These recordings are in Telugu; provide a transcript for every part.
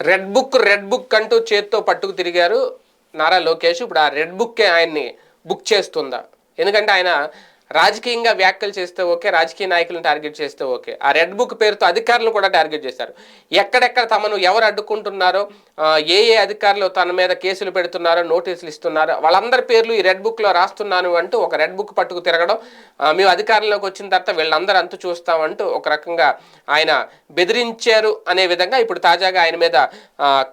రెడ్ బుక్ రెడ్ బుక్ అంటూ చేత్తో పట్టుకు తిరిగారు నారా లోకేష్. ఇప్పుడు ఆ రెడ్ బుక్కే ఆయన్ని బుక్ చేస్తుందా? ఎందుకంటే ఆయన రాజకీయంగా వ్యాఖ్యలు చేస్తే ఓకే రాజకీయ నాయకులను టార్గెట్ చేస్తే ఓకే. ఆ రెడ్ బుక్ పేరుతో అధికారులను కూడా టార్గెట్ చేశారు. ఎక్కడెక్కడ తమను ఎవరు అడ్డుకుంటున్నారో ఏ ఏ అధికారులు తన మీద కేసులు పెడుతున్నారో నోటీసులు ఇస్తున్నారో వాళ్ళందరి పేర్లు ఈ రెడ్ బుక్లో రాస్తున్నాను అంటూ ఒక రెడ్ బుక్ పట్టుకు తిరగడం మేము అధికారంలోకి వచ్చిన తర్వాత వీళ్ళందరూ అంతు చూస్తామంటూ ఒక రకంగా ఆయన బెదిరించారు అనే విధంగా ఇప్పుడు తాజాగా ఆయన మీద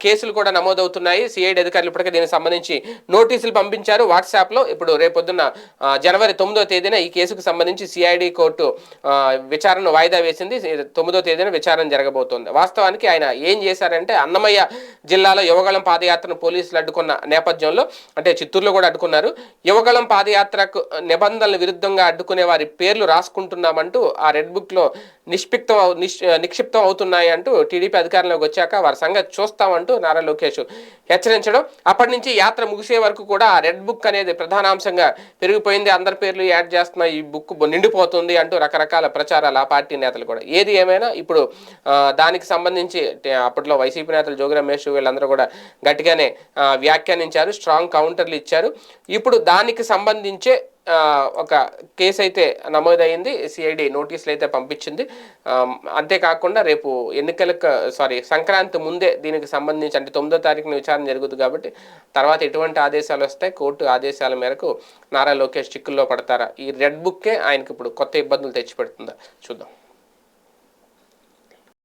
కేసులు కూడా నమోదవుతున్నాయి. సిఐడి అధికారులు ఇప్పటికే దీనికి సంబంధించి నోటీసులు పంపించారు. వాట్సాప్లో ఇప్పుడు రేపొద్దున జనవరి తొమ్మిదో తేదీన ఈ కేసుకు సంబంధించి సిఐడి కోర్టు విచారణను విచారణ వాయిదా వేసింది. తొమ్మిదో తేదీన విచారణ జరగబోతోంది. వాస్తవానికి ఆయన ఏం చేశారంటే అన్నమయ్య జిల్లాలో యువగళం పాదయాత్రను పోలీసులు అడ్డుకున్న నేపథ్యంలో అంటే చిత్తూరులో కూడా అడ్డుకున్నారు. యువగళం పాదయాత్రకు నిబంధనల విరుద్ధంగా అడ్డుకునే వారి పేర్లు రాసుకుంటున్నామంటూ ఆ రెడ్ బుక్లో నిష్పిక్తం నిక్షిప్తం అవుతున్నాయి అంటూ టీడీపీ అధికారంలోకి వచ్చాక వారి సంగతి చూస్తామంటూ నారా లోకేష్ హెచ్చరించడం. అప్పటి నుంచి యాత్ర ముగిసే వరకు కూడా ఆ రెడ్ బుక్ అనేది ప్రధానాంశంగా పెరిగిపోయింది. అందరి పేర్లు యాడ్ చేస్తున్న ఈ బుక్ నిండిపోతుంది అంటూ రకరకాల ప్రచారాలు ఆ పార్టీ నేతలు కూడా. ఏది ఏమైనా ఇప్పుడు దానికి సంబంధించి అప్పట్లో వైసీపీ నేతలు జోగి రమేష్ వీళ్ళందరూ కూడా గట్టిగానే వ్యాఖ్యానించారు స్ట్రాంగ్ కౌంటర్లు ఇచ్చారు. ఇప్పుడు దానికి సంబంధించే ఒక కేసు అయితే నమోదైంది సిఐడి నోటీసులు అయితే పంపించింది. అంతేకాకుండా రేపు ఎన్నికలకు సారీ సంక్రాంతి ముందే దీనికి సంబంధించి అంటే తొమ్మిదో తారీఖున విచారణ జరుగుతుంది కాబట్టి తర్వాత ఎటువంటి ఆదేశాలు వస్తాయి కోర్టు ఆదేశాల మేరకు నారా లోకేష్ చిక్కుల్లో పడతారా? ఈ రెడ్ బుక్కే ఆయనకి ఇప్పుడు కొత్త ఇబ్బందులు తెచ్చిపెడుతుందా? చూద్దాం.